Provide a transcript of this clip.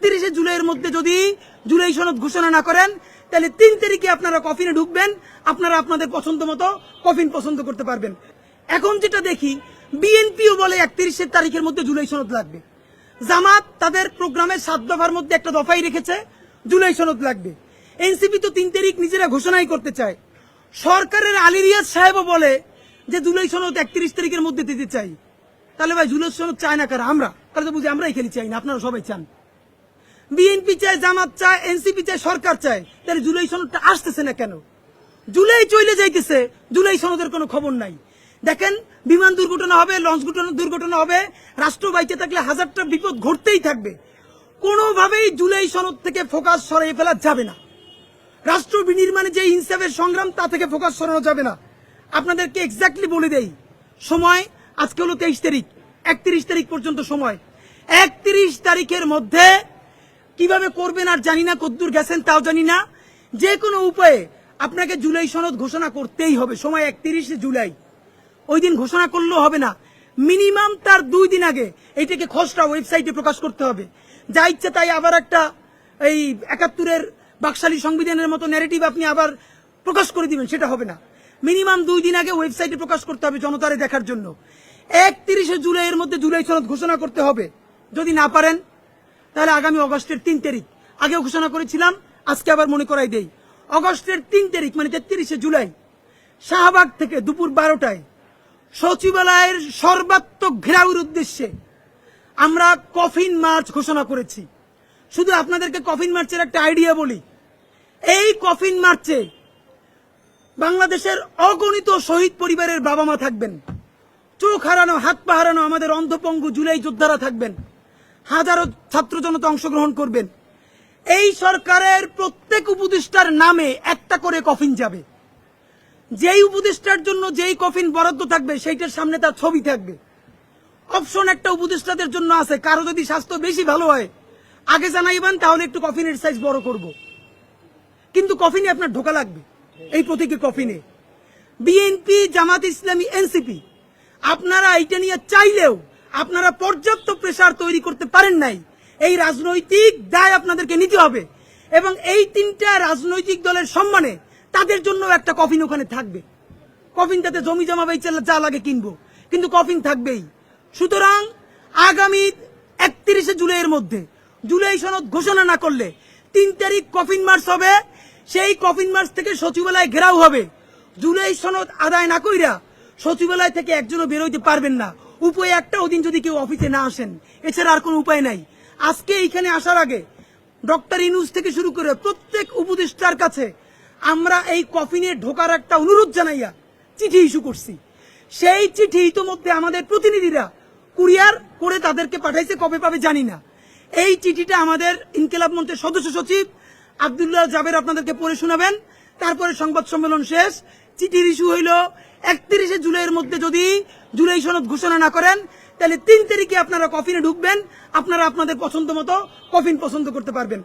একত্রিশে জুলাইয়ের মধ্যে যদি জুলাই সনদ ঘোষণা না করেন, তাহলে তিন তারিখে আপনারা কফিনে ঢুকবেন, আপনারা আপনাদের পছন্দ মতো কফিন পছন্দ করতে পারবেন। এখন যেটা দেখি, বিএনপিও বলে একত্রিশের তারিখের মধ্যে জুলাই সনদ লাগবে। জামাত তাদের প্রোগ্রামের সাত দফার মধ্যে একটা দফাই রেখেছে, জুলাই সনদ লাগবে। এনসিপি তো তিন তারিখ নিজেরা ঘোষণাই করতে চায়। সরকারের আলিরিয়াজ সাহেবও বলে যে জুলাই সনদ একত্রিশ তারিখের মধ্যে দিতে চাই। তাহলে ভাই জুলাই সনদ চায় না কারা? আমরা? তাহলে তো বুঝি আমরাই খেলি চাই না, আপনারা সবাই চান। বিএনপি চায়, জামাত চায়, এনসিপি চায়, সরকার চায়। তাহলে জুলাই সনদটা আসতেছে না কেন? জুলাই চলে যাইতেছে, জুলাই সনদের কোনো খবর নাই। দেখেন, বিমান দুর্ঘটনা হবে, লঞ্চ দুর্ঘটনা হবে, রাষ্ট্র বাইচে থাকলে হাজারটা বিপদ ঘটতেই থাকবে। কোনোভাবেই জুলাই সনদ থেকে ফোকাস সরিয়ে ফেলা যাবে না। রাষ্ট্র বিনির্মাণে যে ইনসাফের সংগ্রাম, তা থেকে ফোকাস সরানো যাবে না। আপনাদেরকে এক্স্যাক্টলি বলে দেই, সময় আজকে হলো তেইশ তারিখ, একত্রিশ তারিখ পর্যন্ত সময়। একত্রিশ তারিখের মধ্যে কীভাবে করবেন আর জানি না, কদ্দূর গেছেন তাও জানি না। যে কোনো উপায়ে আপনাকে জুলাই সনদ ঘোষণা করতেই হবে, সময় একত্রিশে জুলাই। ওই দিন ঘোষণা করলেও হবে না। মিনিমাম তার দুই দিন আগে এইটাকে খসড়া ওয়েবসাইটে প্রকাশ করতে হবে। যা ইচ্ছে তাই আবার একটা এই একাত্তরের বাকশালী সংবিধানের মতো ন্যারেটিভ আপনি আবার প্রকাশ করে দিবেন, সেটা হবে না। মিনিমাম দুই দিন আগে ওয়েবসাইটে প্রকাশ করতে হবে জনতারে দেখার জন্য। একত্রিশে জুলাইয়ের মধ্যে জুলাই সনদ ঘোষণা করতে হবে। যদি না পারেন তাহলে আগামী অগস্টের তিন তারিখ। আগেও ঘোষণা করেছিলাম, আজকে আবার মনে করাই দেই। অগস্টের তিন তারিখ মানে তেত্রিশে জুলাই, শাহবাগ থেকে দুপুর বারোটায় সচিবালয়ের সর্বাত্মক ঘেরাউর উদ্দেশ্যে আমরা কফিন মার্চ ঘোষণা করেছি। শুধু আপনাদেরকে কফিন মার্চের একটা আইডিয়া বলি। এই কফিন মার্চে বাংলাদেশের অগণিত শহীদ পরিবারের বাবা মা থাকবেন। চোখ হারানো, হাত পা হারানো আমাদের অন্ধপঙ্গু জুলাই যোদ্ধারা থাকবেন। হাজারো ছাত্র জনতা অংশগ্রহণ করবেন। এই সরকারের প্রত্যেক উপদেষ্টার নামে একটা করে কফিন যাবে। যেই উপদেষ্টার জন্য যেই কফিন বরাদ্দ থাকবে, সেইটার সামনে তার ছবি থাকবে। অপশন একটা উপদেষ্টাদের জন্য আছে। কারও যদি স্বাস্থ্য বেশি ভালো হয়, আগে জানাইবেন, তাহলে একটু কফিনের সাইজ বড় করব। কিন্তু কফিনে আপনার ঢোকা লাগবে, এই প্রতীকী কফিনে। বিএনপি, জামাত ইসলামী, এনসিপি, আপনারা এইটা নিয়ে চাইলেও আপনারা পর্যাপ্ত প্রেসার তৈরি করতে পারেন নাই। এই রাজনৈতিক দায় আপনাদেরকে নিতে হবে এবং এই তিনটা রাজনৈতিক দলের সম্মানে তাদের জন্য একটা কফিন ওখানে থাকবে। কফিনটাতে জমি জমা বেচে যা লাগে কিনবো। কিন্তু কফিন থাকবেই। সুতরাং আগামী একত্রিশে জুলাইয়ের মধ্যে, জুলাই সনদ ঘোষণা না করলে তিন তারিখ কফিন মার্চ হবে, সেই কফিন মার্চ থেকে সচিবালয় ঘেরাও হবে। জুলাই সনদ আদায় না কইরা সচিবালয় থেকে একজনও বেরোইতে পারবেন না। উপায় একটা ওদিন যদি কেউ অফিসে না আসেন, এছাড়া আর কোনো উপায় নাই। আজকে এইখানে আসার আগে ডক্টর ইনুস থেকে শুরু করে প্রত্যেক উপদেষ্টার কাছে আমরা এই কফিনে ঢোকার একটা অনুরোধ জানাইয়া চিঠি ইস্যু করছি। সেই চিঠি ইতোমধ্যে আমাদের প্রতিনিধিরা কুরিয়ার করে তাদেরকে পাঠাইছে, কবে পাবে জানি না। এই চিঠিটা আমাদের ইনকিলাব মঞ্চের সদস্য সচিব আব্দুল্লাহ জাবের আপনাদেরকে পড়ে শোনাবেন। তারপরে সংবাদ সম্মেলন শেষ, চিঠির ইস্যু হইল, একত্রিশে জুলাইয়ের মধ্যে যদি জুলাই সনদ ঘোষণা না করেন, তাহলে তিন তারিখে আপনারা কফিনে ঢুকবেন, আপনারা আপনাদের পছন্দ মতো কফিন পছন্দ করতে পারবেন।